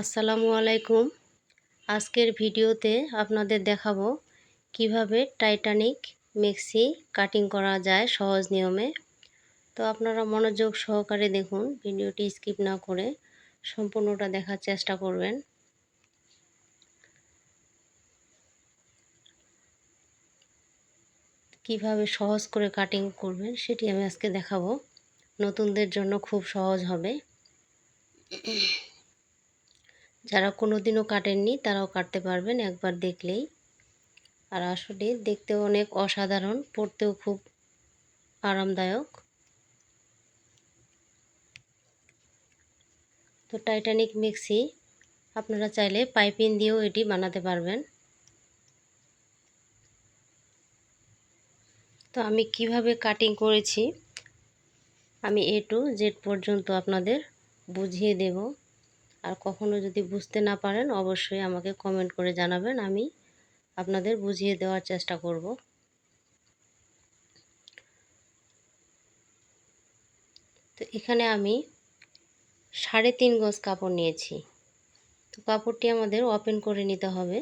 আসসালামু আলাইকুম। আজকের ভিডিওতে আপনাদের দেখাবো কীভাবে টাইটানিক মেক্সি কাটিং করা যায় সহজ নিয়মে। তো আপনারা মনোযোগ সহকারে দেখুন, ভিডিওটি স্কিপ না করে সম্পূর্ণটা দেখার চেষ্টা করবেন। কীভাবে সহজ করে কাটিং করবেন সেটি আমি আজকে দেখাবো। নতুনদের জন্য খুব সহজ হবে। যারা কোনো দিনও কাটেননি, তারাও কাটতে পারবেন একবার দেখলেই। আর আসলে দেখতেও অনেক অসাধারণ, পড়তেও খুব আরামদায়ক। তো টাইটানিক মিক্সি, আপনারা চাইলে পাইপিং দিয়েও এটি বানাতে পারবেন। তো আমি কীভাবে কাটিং করেছি, আমি এ টু জেড পর্যন্ত আপনাদের বুঝিয়ে দেব। আর কখনো যদি বুঝতে না পারেন, অবশ্যই আমাকে কমেন্ট করে জানাবেন, আমি আপনাদের বুঝিয়ে দেওয়ার চেষ্টা করব। তো এখানে আমি সাড়ে তিন গজ কাপড় নিয়েছি। তো কাপড়টি আমাদের ওপেন করে নিতে হবে।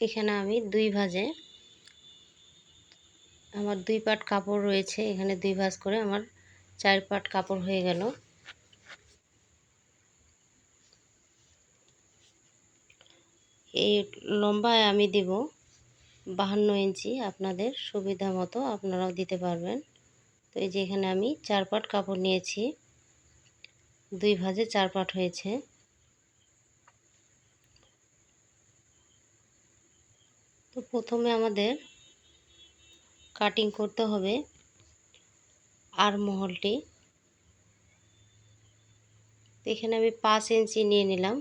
এখানে আমি দুই ভাজে আমার দুই পাট কাপড় রয়েছে, এখানে দুই ভাজ করে আমার চার পাট কাপড় হয়ে গেল। এই লম্বায় আমি দেব বাহান্ন ইঞ্চি, আপনাদের সুবিধা মতো আপনারাও দিতে পারবেন। তো এই যে এখানে আমি চার পাট কাপড় নিয়েছি, দুই ভাজে চার পাট হয়েছে। তো প্রথমে আমাদের কাটিং করতে হবে। আর মহলটি। এখানে আমি পাঁচ ইঞ্চি নিয়ে নিলাম।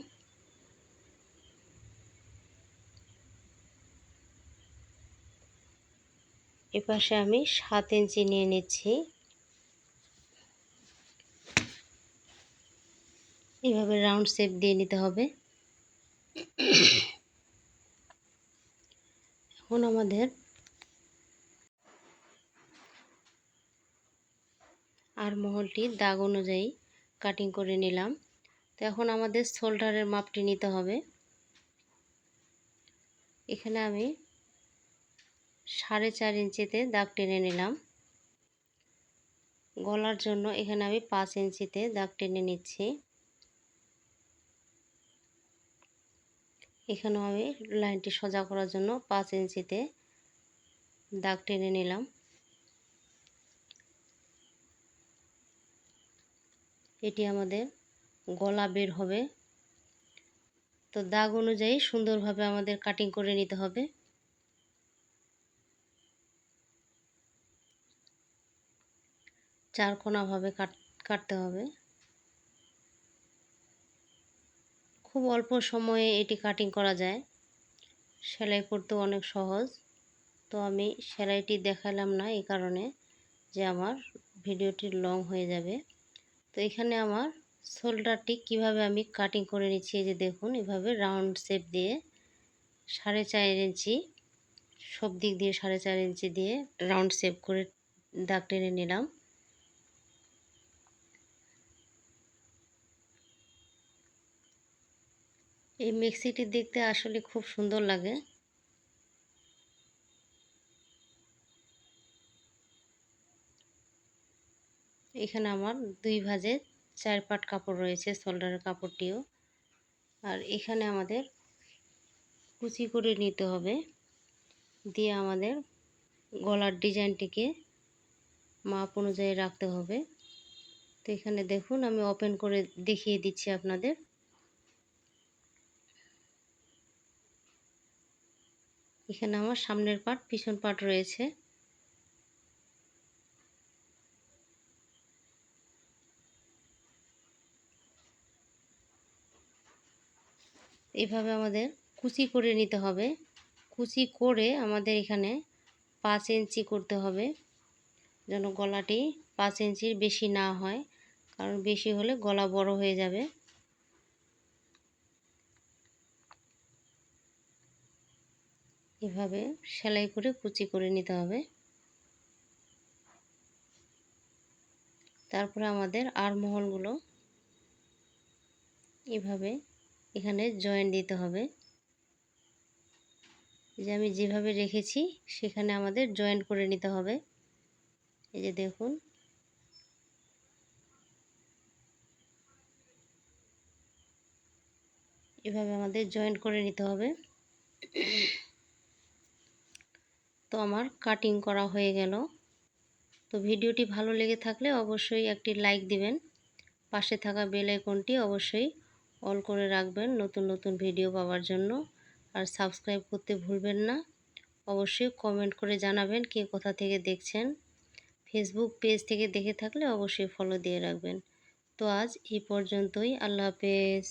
এপাশে আমি সাত ইঞ্চি নিয়ে নিচ্ছি। এভাবে রাউন্ড শেপ দিয়ে নিতে হবে। এখন আমাদের আর মহলটি দাগ অনুযায়ী কাটিং করে নিলাম। তো এখন আমাদের শোল্ডারের মাপটি নিতে হবে। এখানে আমি সাড়ে চার ইঞ্চিতে দাগ টেনে নিলাম। গলার জন্য এখানে আমি পাঁচ ইঞ্চিতে দাগ টেনে নিচ্ছি। এখানেও আমি লাইনটি সোজা করার জন্য পাঁচ ইঞ্চিতে দাগ টেনে নিলাম। এটি আমাদের গলা বের হবে। তো দাগ অনুযায়ী সুন্দরভাবে আমাদের কাটিং করে নিতে হবে। চারকোনাভাবে কাট কাটতে হবে। খুব অল্প সময়ে এটি কাটিং করা যায়। সেলাই করতেও অনেক সহজ। তো আমি সেলাইটি দেখালাম না এই কারণে যে আমার ভিডিওটি লং হয়ে যাবে। তো এখানে আমার শোল্ডারটি কীভাবে আমি কাটিং করে নিচ্ছি, এই যে দেখুন, এভাবে রাউন্ড শেপ দিয়ে সাড়ে চার ইঞ্চি, সব দিক দিয়ে সাড়ে চার ইঞ্চি দিয়ে রাউন্ড শেপ করে দাগ টেনে নিলাম। এই মিক্সিটি দেখতে আসলে খুব সুন্দর লাগে। এখানে আমার দুই ভাজে চার পাট কাপড় রয়েছে শোল্ডারের কাপড়টিও। আর এখানে আমাদের কুচি করে নিতে হবে, দিয়ে আমাদের গলার ডিজাইনটিকে মাপ অনুযায়ী রাখতে হবে। তো এখানে দেখুন, আমি ওপেন করে দেখিয়ে দিচ্ছি আপনাদের। এখানে আমার সামনের পাট, পিছন পাট রয়েছে। এভাবে আমাদের কুচি করে নিতে হবে। কুচি করে আমাদের এখানে পাঁচ ইঞ্চি করতে হবে, যেন গলাটি পাঁচ ইঞ্চির বেশি না হয়, কারণ বেশি হলে গলা বড় হয়ে যাবে। এভাবে সেলাই করে কুচি করে নিতে হবে। তারপরে আমাদের আরমহলগুলো এভাবে এখানে জয়েন দিতে হবে। এই যে আমি যেভাবে রেখেছি, সেখানে আমাদের জয়েন্ট করে নিতে হবে। এই যে দেখুন। এভাবে আমাদের জয়েন্ট করে নিতে হবে। তো আমার কাটিং করা হয়ে গেল। তো ভিডিওটি ভালো লেগে থাকলে অবশ্যই একটি লাইক দিবেন। পাশে থাকা বেল আইকনটি অবশ্যই অল করে রাখবেন নতুন নতুন ভিডিও পাওয়ার জন্য। আর সাবস্ক্রাইব করতে ভুলবেন না। অবশ্যই কমেন্ট করে জানাবেন কে কোথা থেকে দেখছেন। ফেসবুক পেজ থেকে দেখে থাকলে অবশ্যই ফলো দিয়ে রাখবেন। তো আজ এই পর্যন্তই। আল্লাহ হাফেজ।